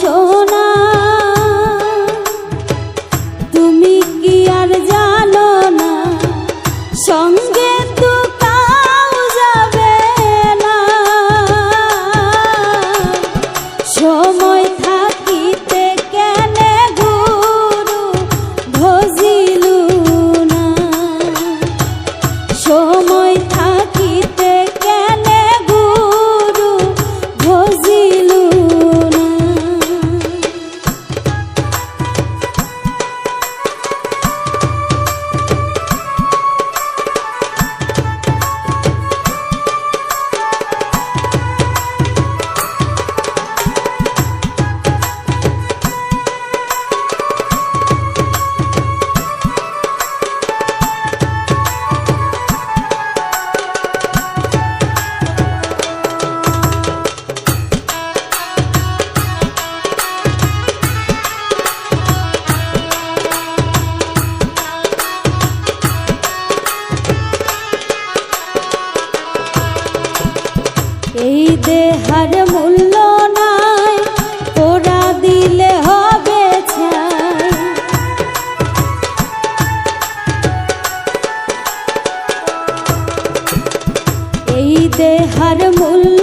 저 এই দেহার মূল্য নাই তোরা দিলে হবে এই দেহার মূল্য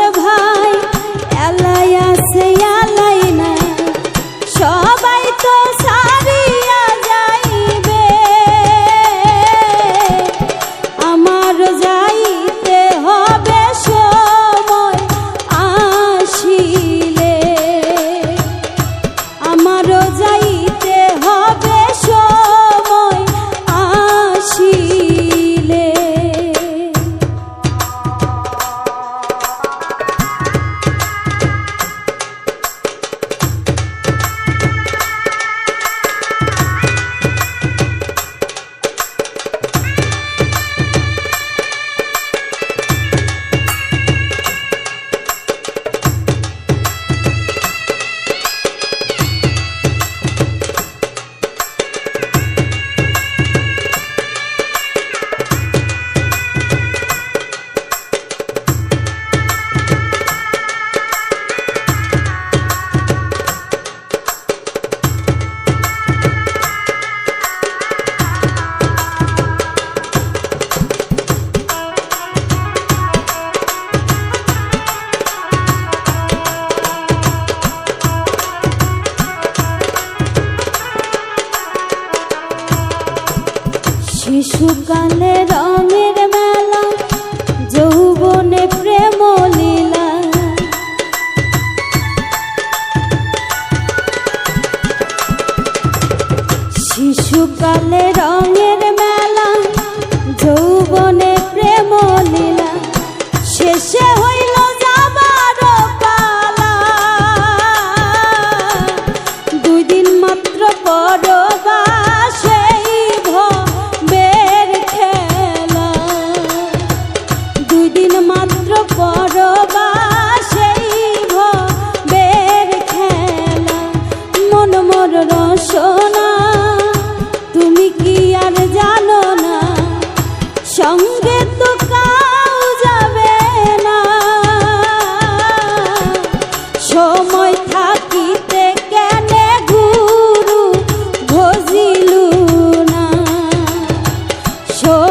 মাত্র করবা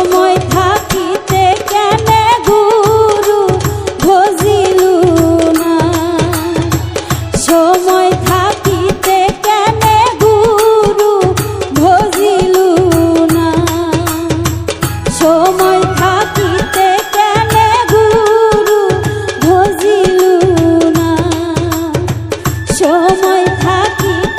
সময় থাকিতে কেনে গুরু ভজিল না? সময় থাকিতে কেনে গুরু ভজিল না? সময় থাকিতে কেনে গুরু ভজিল না? সময় থাকিতে